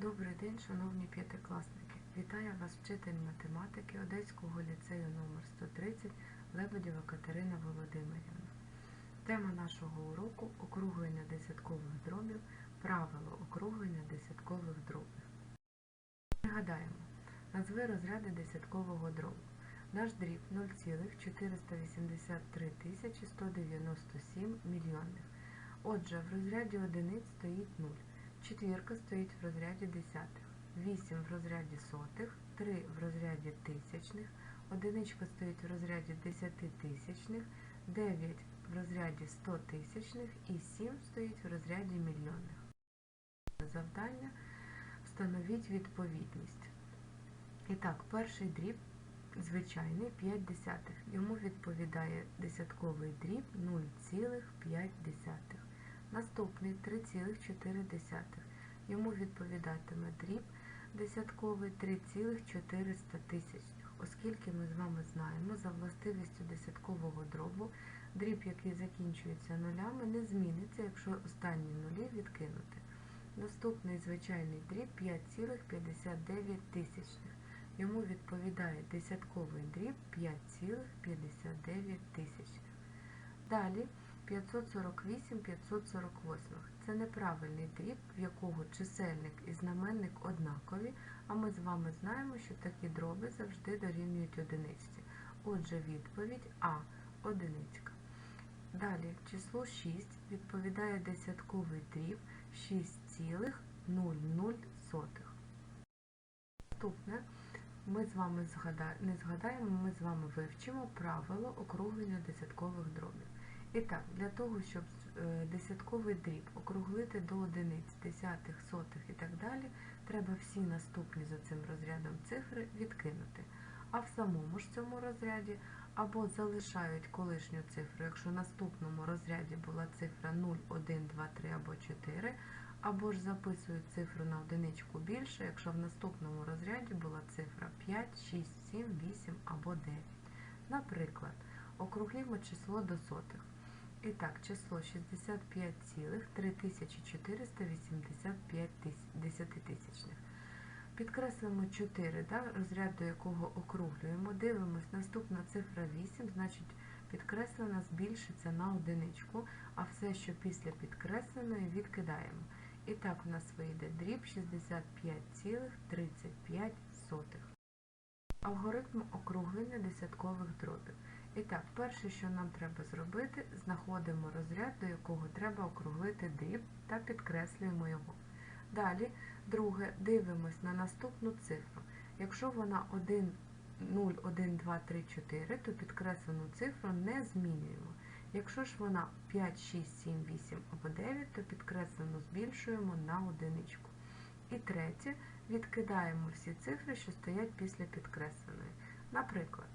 Добрий день, шановні п'ятикласники! Вітаю вас вчитель математики Одеського ліцею номер 130 Лебедєва Катерина Володимирівна. Тема нашого уроку округлення десяткових дробів, правило округлення десяткових дробів. Пригадаємо, назви розряди десяткового дробу. Наш дріб 0,483 тисячі 197 мільйонних. Отже, в розряді одиниць стоїть 0. Четвірка стоїть в розряді десятих, 8 в розряді сотих, 3 в розряді тисячних, одиничка стоїть в розряді десятитисячних, 9 в розряді стотисячних і 7 стоїть в розряді мільйонних. Завдання встановіть відповідність. І так, перший дріб звичайний 5 десятих. Йому відповідає десятковий дріб 0,5. Наступний 3,4. Йому відповідатиме дріб десятковий 3,400 тисячних. Оскільки ми з вами знаємо, за властивістю десяткового дробу дріб, який закінчується нулями, не зміниться, якщо останні нулі відкинути. Наступний звичайний дріб 5,59 тисячних. Йому відповідає десятковий дріб 5,59 тисячних. Далі 548 548. Це неправильний дріб, в якого чисельник і знаменник однакові, а ми з вами знаємо, що такі дроби завжди дорівнюють одиниці. Отже, відповідь А одиницька. Далі число 6 відповідає десятковий дріб 6,00. Наступне ми з вами не згадаємо, ми з вами вивчимо правило округлення десяткових дробів. І так, для того, щоб десятковий дріб округлити до одиниць, десятих, сотих і так далі, треба всі наступні за цим розрядом цифри відкинути. А в самому ж цьому розряді або залишають колишню цифру, якщо в наступному розряді була цифра 0, 1, 2, 3 або 4, або ж записують цифру на одиничку більше, якщо в наступному розряді була цифра 5, 6, 7, 8 або 9. Наприклад, округлімо число до сотих. І так, число 65,3485 десятитисячних. Підкреслимо 4, да, розряд до якого округлюємо. Дивимось, наступна цифра 8, значить підкреслена збільшиться на одиничку, а все, що після підкресленої, відкидаємо. І так у нас вийде дріб 65,35. Алгоритм округлення десяткових дробів. І так, перше, що нам треба зробити, знаходимо розряд, до якого треба округлити дріб та підкреслюємо його. Далі, друге, дивимось на наступну цифру. Якщо вона 1, 0, 1, 2, 3, 4, то підкреслену цифру не змінюємо. Якщо ж вона 5, 6, 7, 8 або 9, то підкреслену збільшуємо на одиничку. І третє, відкидаємо всі цифри, що стоять після підкресленої. Наприклад,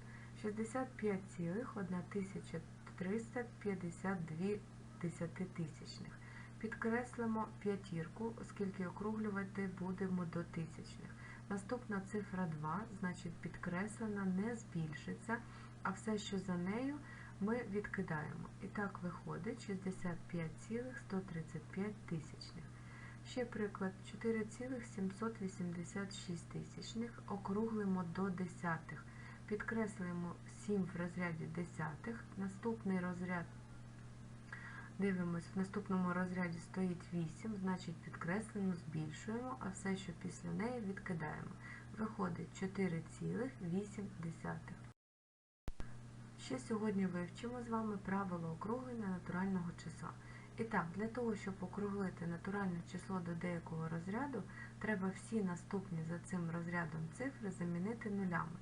65,1352 десятитисячних. Підкреслимо п'ятірку, оскільки округлювати будемо до тисячних. Наступна цифра 2, значить підкреслена не збільшиться, а все, що за нею, ми відкидаємо. І так виходить 65,135 тисячних. Ще приклад 4,786 тисячних округлимо до десятих. Підкреслюємо 7 в розряді десятих. Наступний розряд, дивимось, в наступному розряді стоїть 8, значить підкреслено збільшуємо, а все, що після неї, відкидаємо. Виходить 4,8. Ще сьогодні вивчимо з вами правило округлення натурального числа. І так, для того, щоб округлити натуральне число до деякого розряду, треба всі наступні за цим розрядом цифри замінити нулями.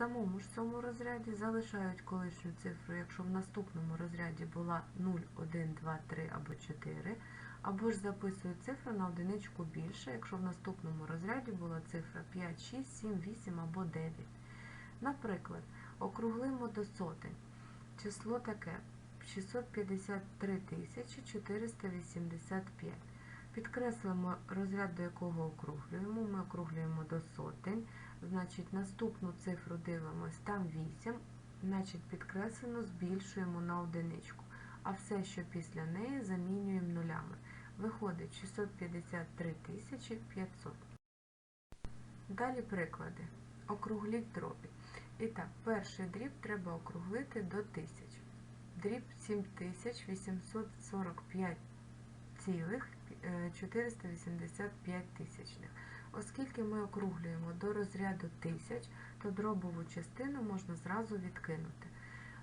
Самому ж цьому розряді залишають колишню цифру, якщо в наступному розряді була 0, 1, 2, 3 або 4, або ж записують цифру на одиничку більше, якщо в наступному розряді була цифра 5, 6, 7, 8 або 9. Наприклад, округлимо до сотень. Число таке 653 485. Підкреслимо розряд, до якого округлюємо. Ми округлюємо до сотень. Значить, наступну цифру дивимось, там 8, значить підкреслено збільшуємо на одиничку. А все, що після неї, замінюємо нулями. Виходить 653 500. Далі приклади. Округліть дробі. І так, перший дріб треба округлити до 1000. Дріб 7845,485 тисячних. Оскільки ми округлюємо до розряду тисяч, то дробову частину можна зразу відкинути.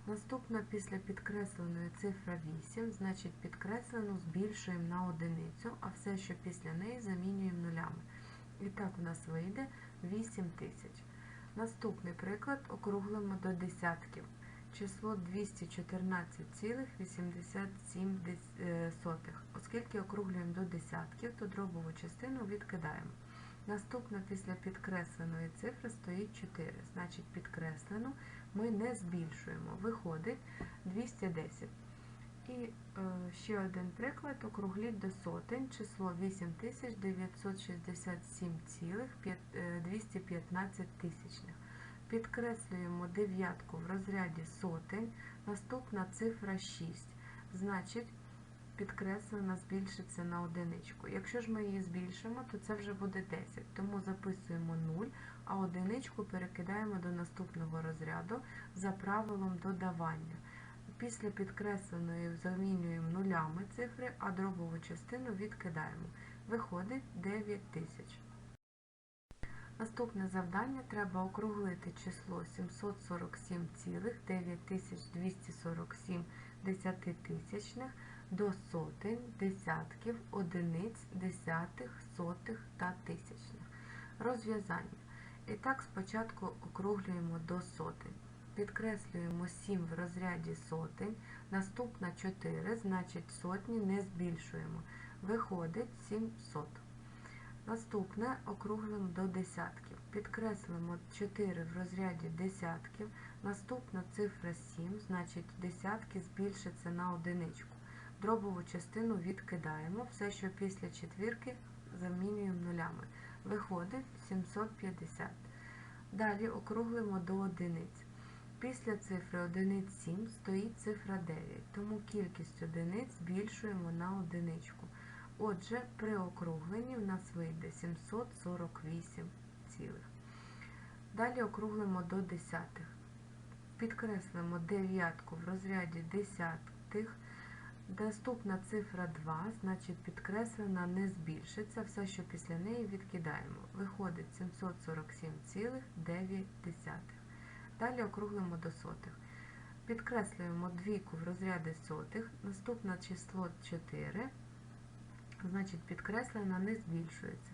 Наступна після підкресленої цифра 8, значить підкреслену збільшуємо на одиницю, а все, що після неї, замінюємо нулями. І так у нас вийде 8 тисяч. Наступний приклад округлимо до десятків. Число 214,87. е, Оскільки округлюємо до десятків, то дробову частину відкидаємо. Наступна після підкресленої цифри стоїть 4. Значить, підкреслену ми не збільшуємо. Виходить 210. І е, ще один приклад. Округліть до сотень. Число 8967,215 тисячних. Підкреслюємо дев'ятку в розряді сотень. Наступна цифра 6. Значить, підкреслена збільшиться на одиничку. Якщо ж ми її збільшимо, то це вже буде 10. Тому записуємо 0, а одиничку перекидаємо до наступного розряду за правилом додавання. Після підкресленої замінюємо нулями цифри, а дробову частину відкидаємо. Виходить 9 тисяч. Наступне завдання треба округлити число 747,9247 десятитисячних до сотень, десятків, одиниць, десятих, сотих та тисячних. Розв'язання. І так спочатку округлюємо до сотень. Підкреслюємо 7 в розряді сотень, наступна 4, значить сотні не збільшуємо. Виходить 700. Наступне округлимо до десятків. Підкреслимо 4 в розряді десятків, наступна цифра 7, значить десятки збільшиться на одиничку. Дробову частину відкидаємо, все, що після четвірки замінюємо нулями. Виходить 750. Далі округлимо до одиниць. Після цифри одиниць 7 стоїть цифра 9, тому кількість одиниць збільшуємо на одиничку. Отже, при округленні в нас вийде 748 цілих. Далі округлимо до десятих. Підкреслимо дев'ятку в розряді десятих. Наступна цифра 2, значить підкреслена не збільшиться, все, що після неї відкидаємо. Виходить 747,9. Далі округлимо до сотих. Підкреслюємо двійку в розряді сотих, наступне число 4, значить підкреслена не збільшується.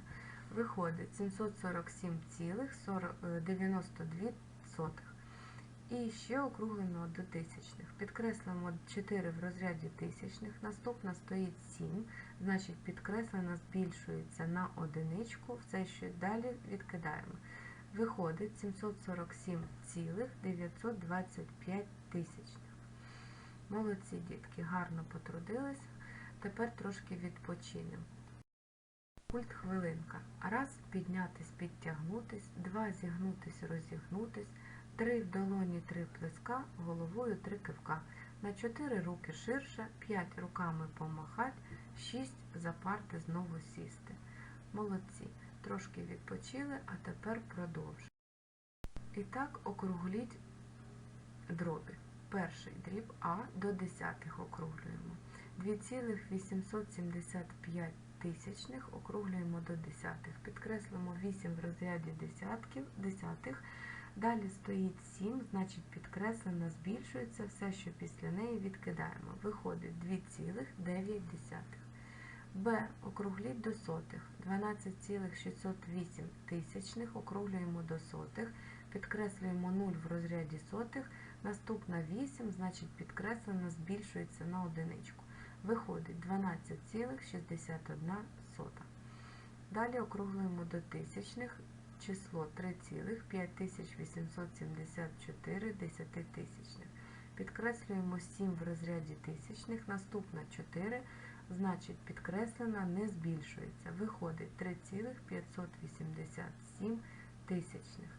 Виходить 747,92. І ще округлимо до тисячних. Підкреслимо 4 в розряді тисячних, наступна стоїть 7, значить підкреслена збільшується на одиничку, все, що далі відкидаємо. Виходить 747,925 тисячних. Молодці дітки, гарно потрудилися. Тепер трошки відпочинемо. Пульт хвилинка. Раз піднятись, підтягнутись, два зігнутись, розігнутись, три в долоні, три плеска, головою три кивка. На чотири руки ширше, п'ять руками помахать, шість запарти знову сісти. Молодці. Трошки відпочили, а тепер продовжуємо. І так округліть дроби. Перший дріб А до десятих округлюємо. 2,875 тисячних округлюємо до десятих. Підкреслимо 8 в розряді десятків, десятих. Далі стоїть 7, значить підкреслена збільшується, все, що після неї відкидаємо. Виходить 2,9. Б. Округліть до сотих. 12,608 тисячних округлюємо до сотих. Підкреслюємо 0 в розряді сотих. Наступна 8, значить підкреслена збільшується на одиничку. Виходить 12,61. Далі округлюємо до тисячних число 3,5874 десятитисячних. Підкреслюємо 7 в розряді тисячних, наступна 4, значить підкреслена не збільшується. Виходить 3,587 тисячних.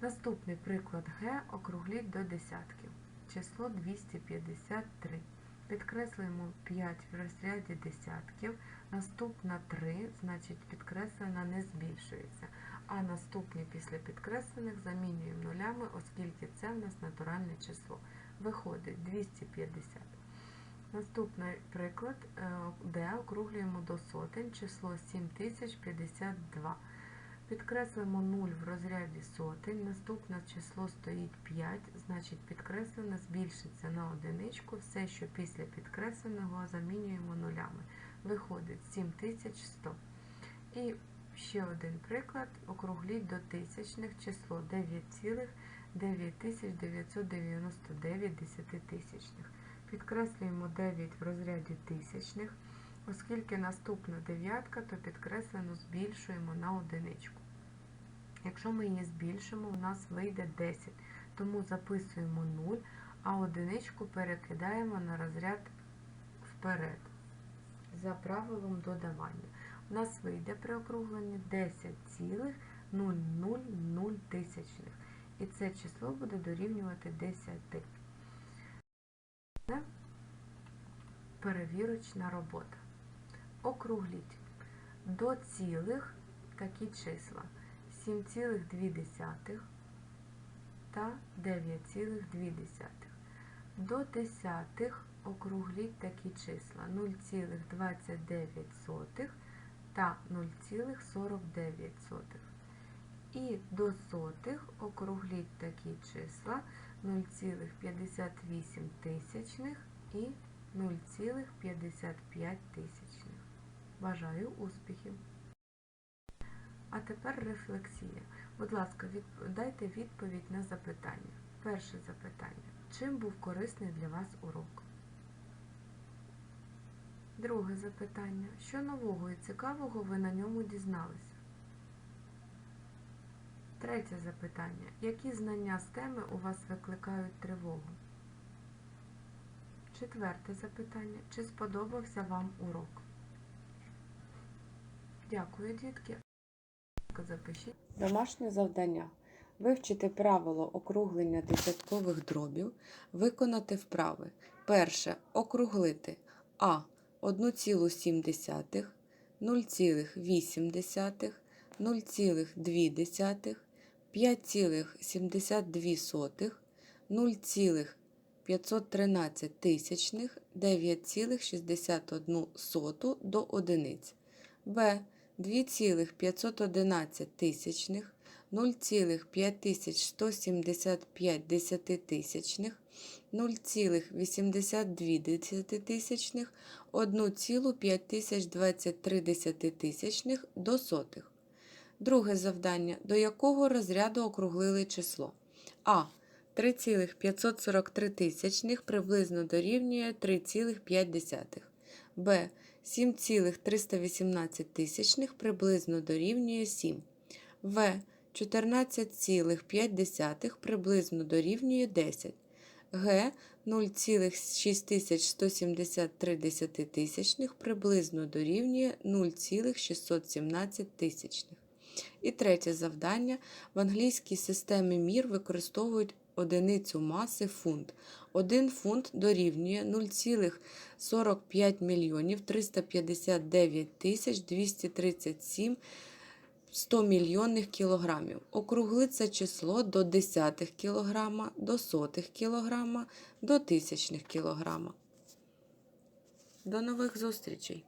Наступний приклад Г округліть до десятків. Число 253. Підкреслюємо 5 в розряді десятків, наступна 3, значить підкреслена не збільшується. А наступні після підкреслених замінюємо нулями, оскільки це в нас натуральне число. Виходить 250. Наступний приклад, е, де округлюємо до сотень число 7052. Підкреслимо 0 в розряді сотень, наступне число стоїть 5, значить підкреслене збільшиться на одиничку, все, що після підкресленого замінюємо нулями. Виходить 7100. І ще один приклад, округліть до тисячних число 9,9999 десятитисячних. Підкреслюємо 9 в розряді тисячних. Оскільки наступна дев'ятка, то підкреслено збільшуємо на одиничку. Якщо ми її збільшимо, у нас вийде 10, тому записуємо 0, а одиничку перекидаємо на розряд вперед за правилом додавання. У нас вийде при округленні 10,000 тисячних. І це число буде дорівнювати 10. Це перевірочна робота. Округліть до цілих такі числа 7,2 та 9,2. До десятих округліть такі числа 0,29 та 0,49. І до сотих округліть такі числа 0,58 тисячних і 0,55 тисячних. Бажаю успіхів! А тепер рефлексія. Будь ласка, дайте відповідь на запитання. Перше запитання. Чим був корисний для вас урок? Друге запитання. Що нового і цікавого ви на ньому дізналися? Третє запитання. Які знання з теми у вас викликають тривогу? Четверте запитання. Чи сподобався вам урок? Дякую, дітки. Запишіть. Домашнє завдання. Вивчити правило округлення десяткових дробів, виконати вправи. Перше. Округлити А 1,7, 0,8, 0,2, 5,72, 0,513 тисячних, 9,61 до одиниць. Б. 2,511 тисячних, 0,5175 десятитисячних, 0,82 десятитисячних, 1,5023 десятитисячних до сотих. Друге завдання. До якого розряду округлили число? А. 3,543 тисячних приблизно дорівнює 3,5. Б. 7,318 тисячних приблизно дорівнює 7. В. 14,5 приблизно дорівнює 10. Г. 0,6173 десятитисячних приблизно дорівнює 0,617 тисячних. І третє завдання. В англійській системі мір використовують одиницю маси фунт. 1 фунт дорівнює 0,45 мільйонів 359 тисяч 237 100 мільйонних кілограмів. Округли це число до десятих кілограма, до сотих кілограма, до тисячних кілограма. До нових зустрічей!